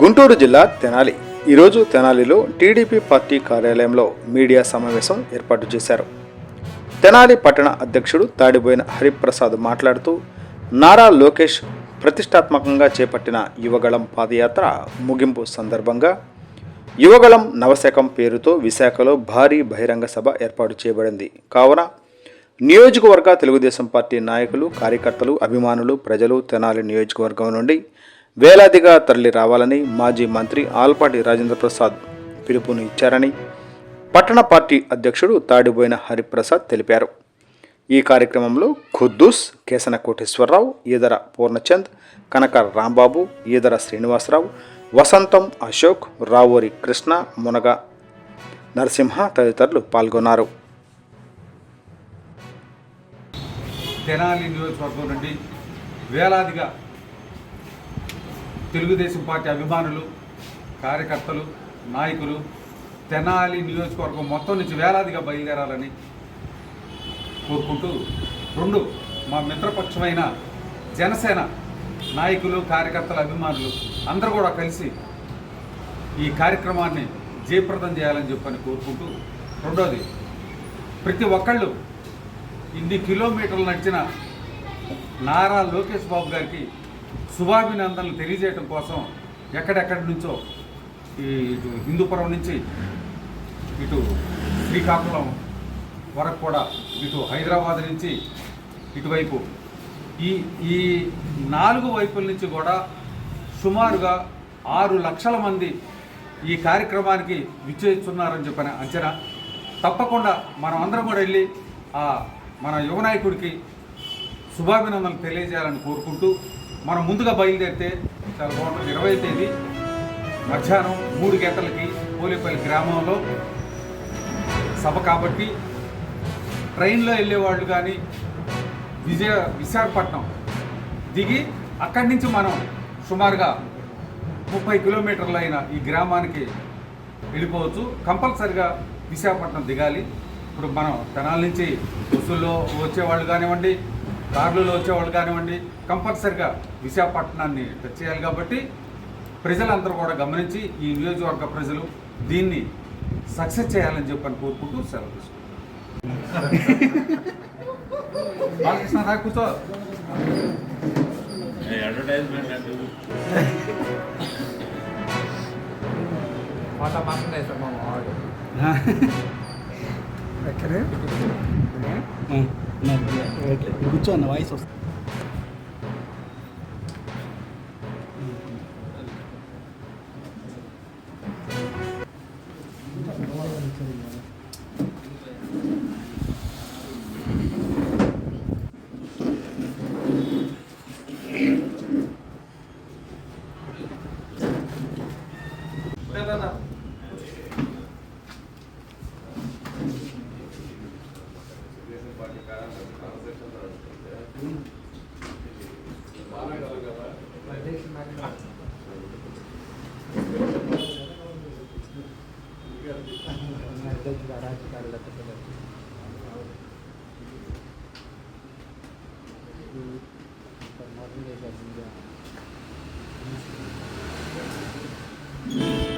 గుంటూరు జిల్లా తెనాలి. ఈరోజు తెనాలిలో టీడీపీ పార్టీ కార్యాలయంలో మీడియా సమావేశం ఏర్పాటు చేశారు. తెనాలి పట్టణ అధ్యక్షుడు తాడిబోయిన హరిప్రసాద్ మాట్లాడుతూ నారా లోకేష్ ప్రతిష్టాత్మకంగా చేపట్టిన యువగళం పాదయాత్ర ముగింపు సందర్భంగా యువగళం నవశకం పేరుతో విశాఖలో భారీ బహిరంగ సభ ఏర్పాటు చేయబడింది. కావున నియోజకవర్గ తెలుగుదేశం పార్టీ నాయకులు కార్యకర్తలు అభిమానులు ప్రజలు తెనాలి నియోజకవర్గం నుండి వేలాదిగా తరలి రావాలని మాజీ మంత్రి ఆల్పాటి రాజేంద్ర ప్రసాద్ పిలుపుని ఇచ్చారని పట్టణ పార్టీ అధ్యక్షుడు తాడిబోయిన హరిప్రసాద్ తెలిపారు. ఈ కార్యక్రమంలో ఖుద్దూస్ కేసన కోటేశ్వరరావు ఈదర పూర్ణచంద్ కనక రాంబాబు ఈదర శ్రీనివాసరావు వసంతం అశోక్ రావూరి కృష్ణ మునగ నరసింహ తదితరులు పాల్గొన్నారు. తెనాలి నియోజకవర్గం నుండి వేలాదిగా తెలుగుదేశం పార్టీ అభిమానులు కార్యకర్తలు నాయకులు తెనాలి నియోజకవర్గం మొత్తం నుంచి వేలాదిగా బయలుదేరాలని కోరుకుంటూ రెండు మా మిత్రపక్షమైన జనసేన నాయకులు కార్యకర్తల అభిమానులు అందరూ కూడా కలిసి ఈ కార్యక్రమాన్ని జయప్రదం చేయాలని చెప్పని కోరుకుంటూ రెండోది ప్రతి ఒక్కళ్ళు ఇన్ని కిలోమీటర్లు నడిచిన నారా లోకేష్ బాబు గారికి శుభాభినందనలు తెలియజేయడం కోసం ఎక్కడెక్కడి నుంచో ఈ ఇటు హిందూపురం నుంచి ఇటు శ్రీకాకుళం వరకు కూడా ఇటు హైదరాబాద్ నుంచి ఇటువైపు. ఈ ఈ నాలుగు వైపుల నుంచి కూడా సుమారుగా ఆరు లక్షల మంది ఈ కార్యక్రమానికి విచ్చేస్తున్నారని చెప్పిన అంచనా. తప్పకుండా మనం అందరం కూడా వెళ్ళి మన యువనాయకుడికి శుభాభినందనలు తెలియజేయాలని కోరుకుంటూ మనం ముందుగా బయలుదేరితే చాలా బాగుంటుంది ఇరవై తేదీ మధ్యాహ్నం మూడు గంటలకి పోలేపల్లి గ్రామంలో సభ కాబట్టి ట్రైన్లో వెళ్ళేవాళ్ళు కానీ విజయ విశాఖపట్నం దిగి అక్కడి నుంచి మనం సుమారుగా ముప్పై కిలోమీటర్లు అయిన ఈ గ్రామానికి వెళ్ళిపోవచ్చు. కంపల్సరిగా విశాఖపట్నం దిగాలి. ఇప్పుడు మనం తెనాల నుంచి బస్సుల్లో వచ్చేవాళ్ళు కానివ్వండి కార్లలో వచ్చేవాళ్ళు కానివ్వండి కంపల్సరిగా విశాఖపట్నాన్ని టచ్ చేయాలి కాబట్టి ప్రజలందరూ కూడా గమనించి ఈ నియోజకవర్గ ప్రజలు దీన్ని సక్సెస్ చేయాలని చెప్పని కోరుకుంటూ సెలవు తీసుకుంటాం బాలకృష్ణ రా కూర్చో. అడ్వర్టైజ్మెంట్ ఎక్కడే కూర్చో అన్న వాయిస్ వస్తుంది राजकारण